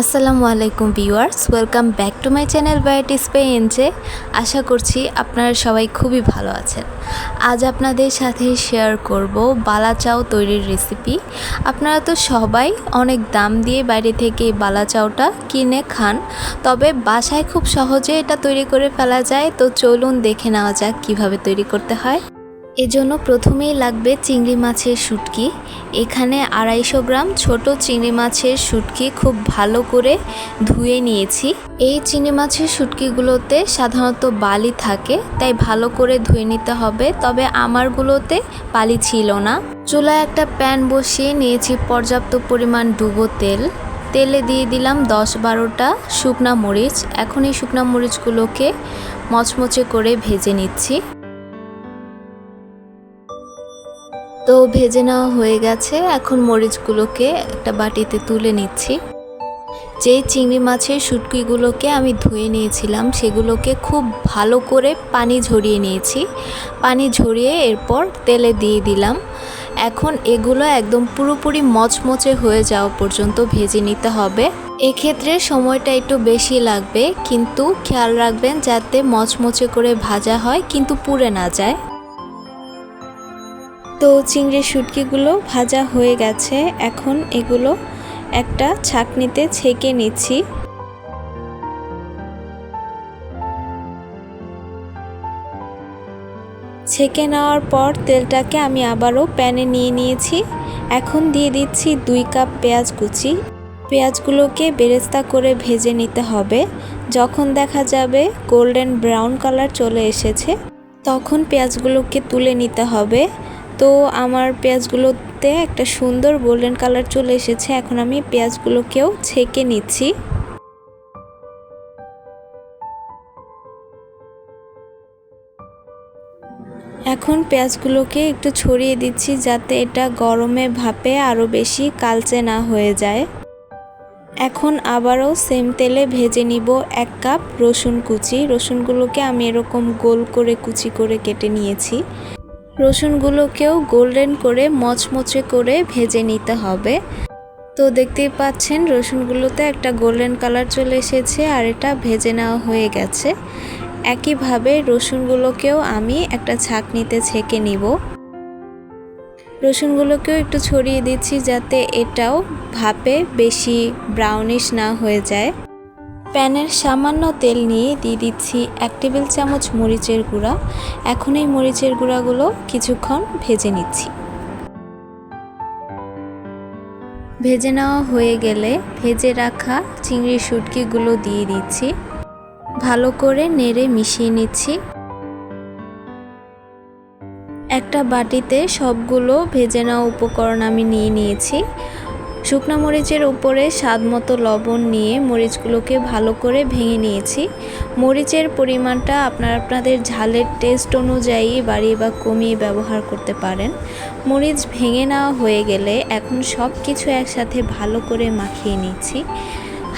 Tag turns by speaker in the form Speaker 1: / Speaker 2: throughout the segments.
Speaker 1: আসসালামু আলাইকুম viewers, welcome back to my channel varieties পেয়েন্সে আশা করছি আপনারা সবাই খুবই ভালো আছেন। আজ আপনাদের সাথে শেয়ার করব বালা চাউ তৈরির রেসিপি। আপনারা তো সবাই অনেক দাম দিয়ে বাইরে থেকে বালা চাউটা কিনে খান, তবে বাসায় খুব সহজে এটা তৈরি করে ফেলা যায়। তো চলুন দেখে নেওয়া যাক কীভাবে তৈরি করতে হয়। এজন্য প্রথমেই লাগবে চিংড়ি মাছের শুটকি। এখানে আড়াইশো গ্রাম ছোট চিংড়ি মাছের শুটকি খুব ভালো করে ধুয়ে নিয়েছি। এই চিংড়ি মাছের শুটকিগুলোতে সাধারণত বালি থাকে, তাই ভালো করে ধুয়ে নিতে হবে। তবে আমারগুলোতে বালি ছিল না। চুলায় একটা প্যান বসিয়ে নিয়েছি পর্যাপ্ত পরিমাণ ডুবো তেল। তেলে দিয়ে দিলাম দশ বারোটা শুকনা মরিচ। এখন এই শুকনা মরিচগুলোকে মচমচে করে ভেজে নিচ্ছি। তো ভেজে নেওয়া হয়ে গেছে। এখন মরিচগুলোকে একটা বাটিতে তুলে নিচ্ছি। যে চিংড়ি মাছের শুটকিগুলোকে আমি ধুয়ে নিয়েছিলাম, সেগুলোকে খুব ভালো করে পানি ঝরিয়ে নিয়েছি। পানি ঝরিয়ে এরপর তেলে দিয়ে দিলাম। এখন এগুলো একদম পুরোপুরি মচমচে হয়ে যাওয়া পর্যন্ত ভেজে নিতে হবে। এক্ষেত্রে সময়টা একটু বেশি লাগবে, কিন্তু খেয়াল রাখবেন যাতে মচমচে করে ভাজা হয়, কিন্তু পুড়ে না যায়। তো চিংড়ির শুটকিগুলো ভাজা হয়ে গেছে। এখন এগুলো একটা ছাকনিতে ছেঁকে নিচ্ছি। ছেঁকে নেওয়ার পর তেলটাকে আমি আবারও প্যানে নিয়ে নিয়েছি। এখন দিয়ে দিচ্ছি দুই কাপ পেঁয়াজ কুচি। পেঁয়াজগুলোকে বেরেস্তা করে ভেজে নিতে হবে। যখন দেখা যাবে গোল্ডেন ব্রাউন কালার চলে এসেছে, তখন পেঁয়াজগুলোকে তুলে নিতে হবে। তো আমার পেঁয়াজগুলোতে একটা সুন্দর গোল্ডেন কালার চলে এসেছে। এখন আমি পেঁয়াজগুলোকেও ছেঁকে নিচ্ছি। এখন পেঁয়াজগুলোকে একটু ছড়িয়ে দিচ্ছি যাতে এটা গরমে ভাপে আরও বেশি কালচে না হয়ে যায়। এখন আবারও সেম তেলে ভেজে নিব এক কাপ রসুন কুচি। রসুনগুলোকে আমি এরকম গোল করে কুচি করে কেটে নিয়েছি। রসুনগুলোকেও গোল্ডেন করে মচমচে করে ভেজে নিতে হবে। তো দেখতেই পাচ্ছেন, রসুনগুলোতে একটা গোল্ডেন কালার চলে এসেছে আর এটা ভেজে নেওয়া হয়ে গেছে। একইভাবে রসুনগুলোকেও আমি একটা ছাঁকনিতে ছেঁকে নিব। রসুনগুলোকেও একটু ছড়িয়ে দিচ্ছি যাতে এটাও ভাপে বেশি ব্রাউনিশ না হয়ে যায়। প্যানের সামান্য তেল নিয়ে দিয়ে দিচ্ছি এক টেবিল চামচ মরিচের গুঁড়া। এখন এই মরিচের গুঁড়াগুলো কিছুক্ষণ ভেজে নিচ্ছি। ভেজে নেওয়া হয়ে গেলে ভেজে রাখা চিংড়ির শুটকিগুলো দিয়ে দিচ্ছি। ভালো করে নেড়ে মিশিয়ে নিচ্ছি। একটা বাটিতে সবগুলো ভেজে নেওয়া উপকরণ আমি নিয়ে নিয়েছি। শুকনা মরিচের উপরে স্বাদ মতো লবণ নিয়ে মরিচগুলোকে ভালো করে ভেঙে নিয়েছি। মরিচের পরিমাণটা আপনার আপনাদের ঝালের টেস্ট অনুযায়ী বাড়িয়ে বা কমিয়ে ব্যবহার করতে পারেন। মরিচ ভেঙে নেওয়া হয়ে গেলে এখন সব কিছু একসাথে ভালো করে মাখিয়ে নিচ্ছি।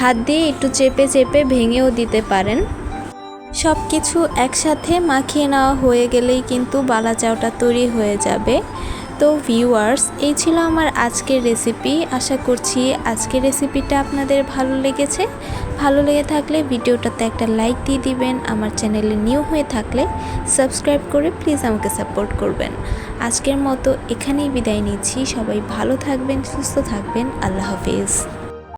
Speaker 1: হাত দিয়ে একটু চেপে চেপে ভেঙেও দিতে পারেন। সব কিছু একসাথে মাখিয়ে নেওয়া হয়ে গেলেই কিন্তু বালা চাউটা তৈরি হয়ে যাবে। তো ভিউয়ার্স এই ছিল আমার আজকের রেসিপি আশা করছি আজকের রেসিপিটা আপনাদের ভালো লেগেছে। ভালো লেগে থাকলে ভিডিওটাতে একটা লাইক দিয়ে দিবেন। আমার চ্যানেলে নিউ হয়ে থাকলে সাবস্ক্রাইব করে প্লিজ আমাকে সাপোর্ট করবেন। আজকের মতো এখানেই বিদায় নিচ্ছি। সবাই ভালো থাকবেন, সুস্থ থাকবেন। আল্লাহ হাফিজ।